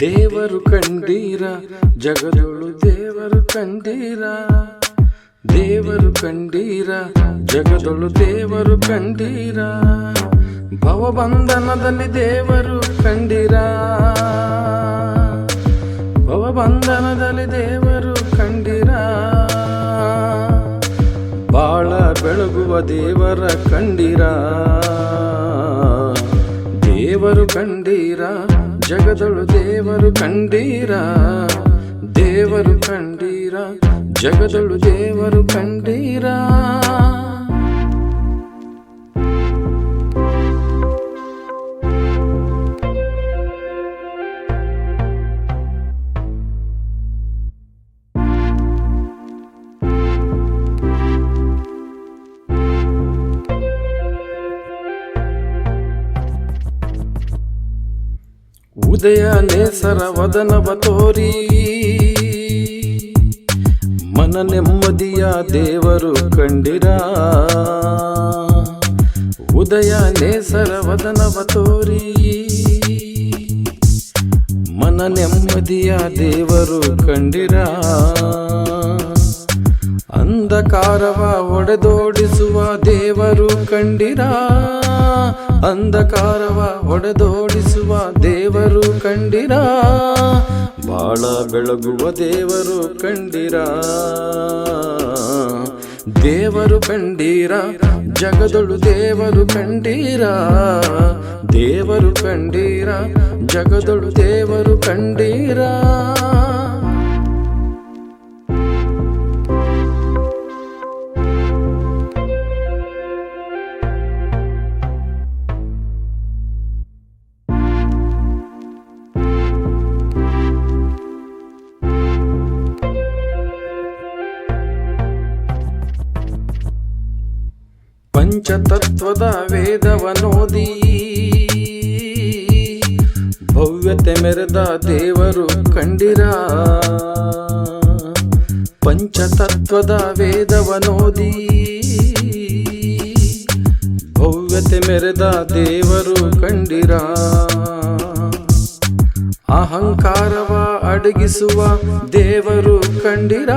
ದೇವರು ಕಂಡೀರ, ಜಗದೊಳು ದೇವರು ಕಂಡೀರ. ದೇವರು ಕಂಡೀರ, ಜಗದೊಳು ದೇವರು ಕಂಡೀರ. ಭವಬಂಧನದಲ್ಲಿ ದೇವರು ಕಂಡೀರ. ಭವಬಂಧನದಲ್ಲಿ ದೇವರು ಕಂಡೀರ. ಬಾಳ ಬೆಳಗುವ ದೇವರ ಕಂಡೀರ. ದೇವರು ಕಂಡೀರ. ಜಗದಳು ದೇವರು ಕಂಡೀರ ದೇವರು ಕಂಡೀರ ಜಗದಳು ದೇವರು ಕಂಡೀರ ಉದಯ ನೇಸರ ವದನವ ತೋರಿ. ಮನ ನೆಮ್ಮದಿಯ ದೇವರು ಕಂಡಿರ. ಉದಯ ನೇಸರ ವದನವ ತೋರಿ. ಮನ ನೆಮ್ಮದಿಯ ದೇವರು ಕಂಡಿರ. ಅಂಧಕಾರವ ಒಡೆದೋಡಿಸುವ ದೇವರು ಕಂಡಿರ. ಅಂಧಕಾರವ ಒಡೆದೋಡಿಸುವ ದೇವರು ಕಂಡಿರ. ಬಾಳ ಬೆಳಗುವ ದೇವರು ಕಂಡಿರ. ದೇವರು ಕಂಡೀರ, ಜಗದೊಳು ದೇವರು ಕಂಡೀರ. ದೇವರು ಕಂಡೀರ, ಜಗದೊಳು ದೇವರು ಕಂಡೀರ. ಪಂಚತತ್ವದ ವೇದವನೋದಿ. ಭವ್ಯತೆ ಮೆರೆದ ದೇವರು ಕಂಡಿರ. ಪಂಚತತ್ವದ ವೇದವನೋದಿ. ಭವ್ಯತೆ ಮೆರೆದ ದೇವರು ಕಂಡಿರ. ಅಹಂಕಾರವ ಅಡಗಿಸುವ ದೇವರು ಕಂಡಿರ.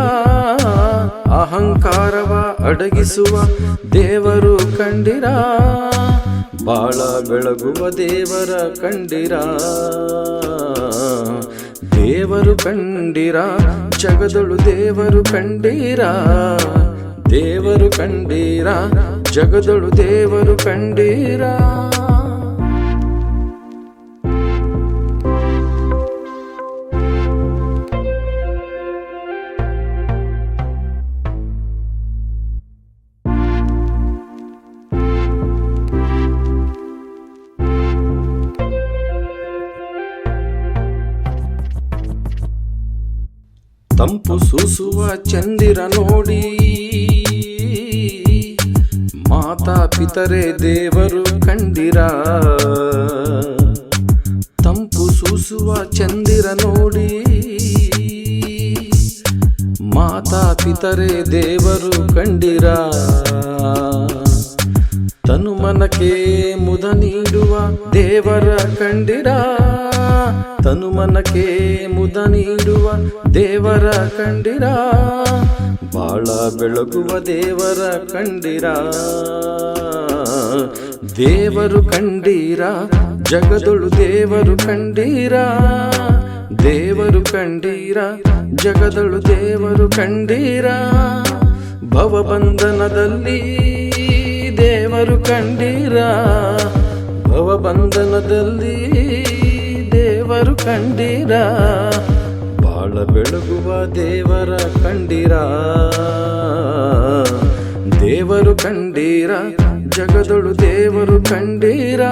ಅಹಂಕಾರವ ಅಡಗಿಸುವ ದೇವರು ಕಂಡಿರ. ಬಾಳ ಬೆಳಗುವ ದೇವರ ಕಂಡಿರ. ದೇವರು ಕಂಡಿರ, ಜಗದಳು ದೇವರು ಕಂಡಿರ. ದೇವರು ಕಂಡೀರ, ಜಗದಳು ದೇವರು ಕಂಡೀರ. ತಂಪು ಸೂಸುವ ಚಂದಿರ ನೋಡಿ. ಮಾತಾ ಪಿತರೆ ದೇವರು ಕಂಡಿರ. ತಂಪು ಸೂಸುವ ಚಂದಿರ ನೋಡಿ. ಮಾತಾ ಪಿತರೆ ದೇವರು ಕಂಡಿರ. ತನು ಮನಕ್ಕೆ ಮುದ ನೀಡುವ ದೇವರ ಕಂಡಿರ. ತನು ಮನಕ್ಕೆ ಮುದ ನೀಡುವ ದೇವರ ಕಂಡಿರ. ಬಾಳ ಬೆಳಗುವ ದೇವರ ಕಂಡಿರ. ದೇವರು ಕಂಡೀರ, ಜಗದೊಳು ದೇವರು ಕಂಡೀರ. ದೇವರು ಕಂಡೀರ, ಜಗದಳು ದೇವರು ಕಂಡೀರ. ಭವಬಂಧನದಲ್ಲಿ ದೇವರು ಕಂಡೀರ. ಭವಬಂಧನದಲ್ಲಿ ದೇವರು ಕಂಡೀರ ಬಾಳ ಬೆಳಗುವ ದೇವರ ಕಂಡೀರ ದೇವರು ಕಂಡೀರ ಜಗದೊಳು ದೇವರು ಕಂಡೀರ